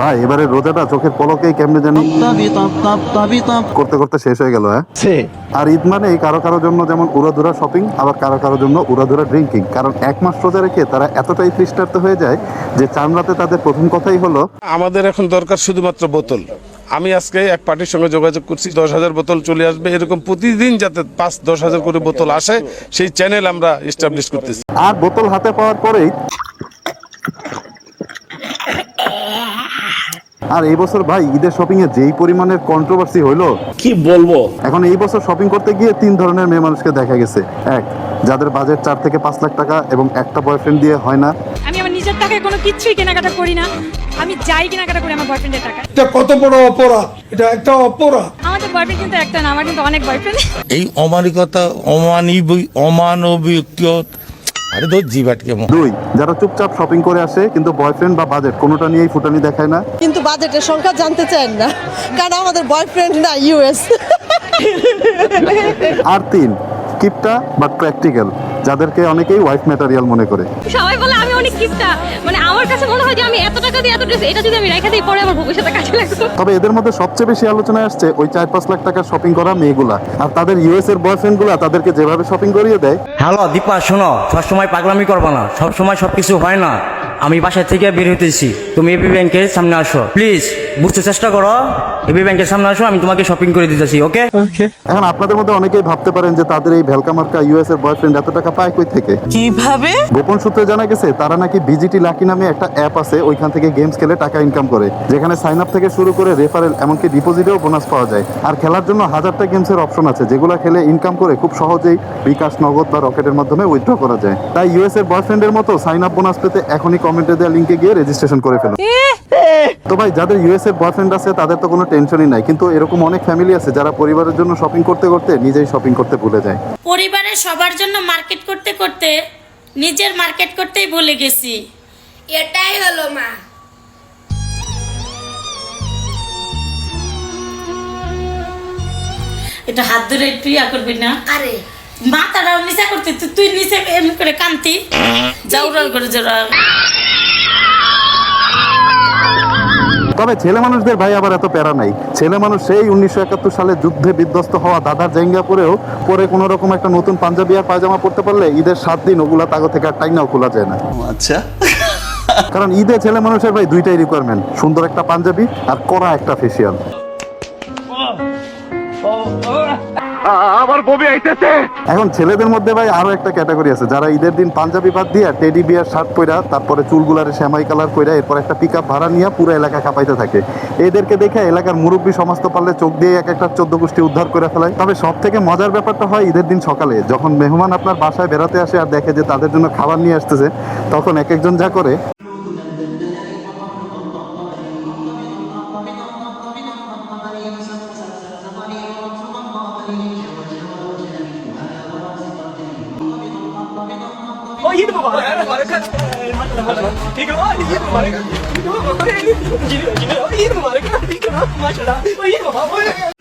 ভাই এবারে রোজাটা চোখের পলকেই কেমনে জানি করতে করতে শেষ হয়ে গেল হ্যাঁ? আর ঈদ মানে কারও কারও জন্য যেমন উড়াধুরা শপিং আবার কারও কারও জন্য উড়াধুরা ড্রিঙ্কিং কারণ এক মাস রোজা রেখে তারা এতটাই তৃষ্ণার্ত হয়ে যায় যে চান রাতে তাদের প্রথম কথাই হলো আমাদের এখন দরকার শুধুমাত্র বোতল। আমি আজকে এক পার্টির সঙ্গে যোগাযোগ করছি দশ হাজার বোতল চলে আসবে। এরকম প্রতিদিন যাতে পাঁচ দশ হাজার করে বোতল আসে সেই চ্যানেল আমরা এস্টাবলিশ করতেছি। আর বোতল হাতে পাওয়ার পরেই আর এই বছর ভাই ঈদের শপিং এ যেই পরিমাণের কন্ট্রোভার্সি হইল কি বলব? এখন এই বছর শপিং করতে গিয়ে তিন ধরনের মেয়ে মানুষকে দেখা গেছে। এক যাদের বাজেট চার থেকে পাঁচ লাখ টাকা এবং একটা বয়ফ্রেন্ড দিয়ে হয় না। আমি আমার নিজের টাকায় কোনো কিছুই কেনাকাটা করি না। আমি যাই কেনাকাটা করি আমার বয়ফ্রেন্ডের টাকা এটা কত বড় অপরাধ? এটা একটা অপরাধ। আমাদের বয়ফ্রেন্ড কিন্তু একটা না আমার কিন্তু অনেক বয়ফ্রেন্ড এই অমানিকতা অমানবিক অমানবিক আরে ধর জিবাটকে দুই যারা চুপচাপ শপিং করে আসে কিন্তু বয়ফ্রেন্ড বা বাজেট কোনোটা নিয়েই ফুটানি দেখায় না। কিন্তু বাজেটের সংখ্যা জানতে চান না কারণ আমাদের বয়ফ্রেন্ড না ইউএস আর তিন কিপটা বাট প্র্যাকটিক্যাল যাদেরকে অনেকেই ওয়াইফ ম্যাটেরিয়াল মনে করে। সবাই বলে আমি অনেক কিপটা। মানে আমার কাছে মনে হয় যে আমি এত টাকা দিয়ে এত ড্রেস এটা যদি আমি রেখে দিই পরে আমার ভবিষ্যতে কাজে লাগবে। তবে এদের মধ্যে সবচেয়ে বেশি আলোচনায় আসছে ওই চার পাঁচ লাখ টাকার শপিং করা মেয়েগুলা। আর তাদের ইউএস এর বয়ফ্রেন্ডগুলা তাদেরকে যেভাবে শপিং করিয়ে দেয়। হ্যালো দীপা শোনো সব সবসময় পাগলামি করবা না। সবসময় সবকিছু হয় না। আমি বাসা থেকে বের হইতেছি। তুমি এবি ব্যাংকের সামনে আসো। প্লিজ বুঝতে চেষ্টা করো। এবি ব্যাংকের সামনে আসো আমি তোমাকে শপিং করে দিতেছি ওকে এখন আপনাদের মধ্যে অনেকেই ভাবতে পারেন যে তাদের এই ভেলকা মার্কা ইউএস এর বয়ফ্রেন্ড এত টাকা পায় কই থেকে? কীভাবে? গোপন সূত্রে জানা গেছে তারা নাকি বিজিটি লাকি নামে একটা অ্যাপ আছে ওইখান থেকে গেমস খেলে টাকা ইনকাম করে যেখানে সাইন আপ থেকে শুরু করে রেফারেল এমনকি ডিপোজিটেও বোনাস পাওয়া যায়। আর খেলার জন্য হাজারটা গেমসের অপশন আছে যেগুলো খেলে ইনকাম করে খুব সহজেই বিকাশ নগদ বা রকেটের মাধ্যমে উইথড্র করা যায়। তাই ইউএস এর বয়ফ্রেন্ডের মতো সাইন আপ বোনাস পেতে এখনই কমেন্টে দেওয়া লিঙ্কে গিয়ে রেজিস্ট্রেশন করে ফেলুন তো ভাই যাদের ইউএস এর বয়ফ্রেন্ড আছে তাদের তো কোনো টেনশনই নাই। কিন্তু এরকম অনেক ফ্যামিলি আছে যারা পরিবারের জন্য শপিং করতে করতে নিজেই শপিং করতে ভুলে যায়। পরিবারের সবার জন্য মার্কেট করতে করতে নিজের মার্কেট করতেই ভুলে গেছি। এটাই হলো মা। এটা হাত ধরে একটু ইয়া করবি না? আরে। মা মাথাটাও নিচা করতে তুই- তুই নিচে এমনি করে কান্তি। যাওরার করে যাওয়া তবে ছেলে মানুষদের ভাই আবার এত প্যারা নাই। ছেলে মানুষ সেই উনিশশো একাত্তর সালে যুদ্ধে বিধ্বস্ত হওয়া দাদার জেঙ্গা পরেও পরে কোনো রকম একটা নতুন পাঞ্জাবি আর পায়জামা পড়তে পারলে ঈদের সাত দিন ওগুলা তাগো থেকে আর টাইনাও খোলা যায় না। আচ্ছা। কারণ ঈদে ছেলে মানুষের ভাই দুইটাই রিকোয়ারমেন্ট সুন্দর একটা পাঞ্জাবি আর কড়া একটা ফেসিয়াল এখন ছেলেদের মধ্যে ভাই আরও একটা ক্যাটাগরি আছে, যারা ঈদের দিন পাঞ্জাবি বাদ দিয়া টেডি বিয়ার শার্ট পইরা, তারপরে চুলগুলারে শ্যামাই কালার কইরা, এরপর একটা পিক আপ ভাড়া নিয়ে পুরো এলাকা কাঁপাইতে থাকে। এদেরকে দেখে এলাকার মুরব্বী সমস্ত পারলে চোখ দিয়ে এক একটা চোদ্দ গোষ্ঠী উদ্ধার করে ফেলায়। তবে সব থেকে মজার ব্যাপারটা হয় ঈদের দিন সকালে, যখন মেহমান আপনার বাসায় বেড়াতে আসে আর দেখে যে তাদের জন্য খাবার নিয়ে আসতেছে, তখন এক একজন যা করে O yedi mi var? Marka. ਠੀਕ ਹੈ ਉਹ yedi mi marka? ਠੀਕ ਹੈ ਉਹ yedi mi marka? ਜੀ ਜੀ ਉਹ yedi mi marka? ਠੀਕ ਹੈ ਮਾਸ਼ਾਅੱਲਾ ਉਹ yedi mi marka?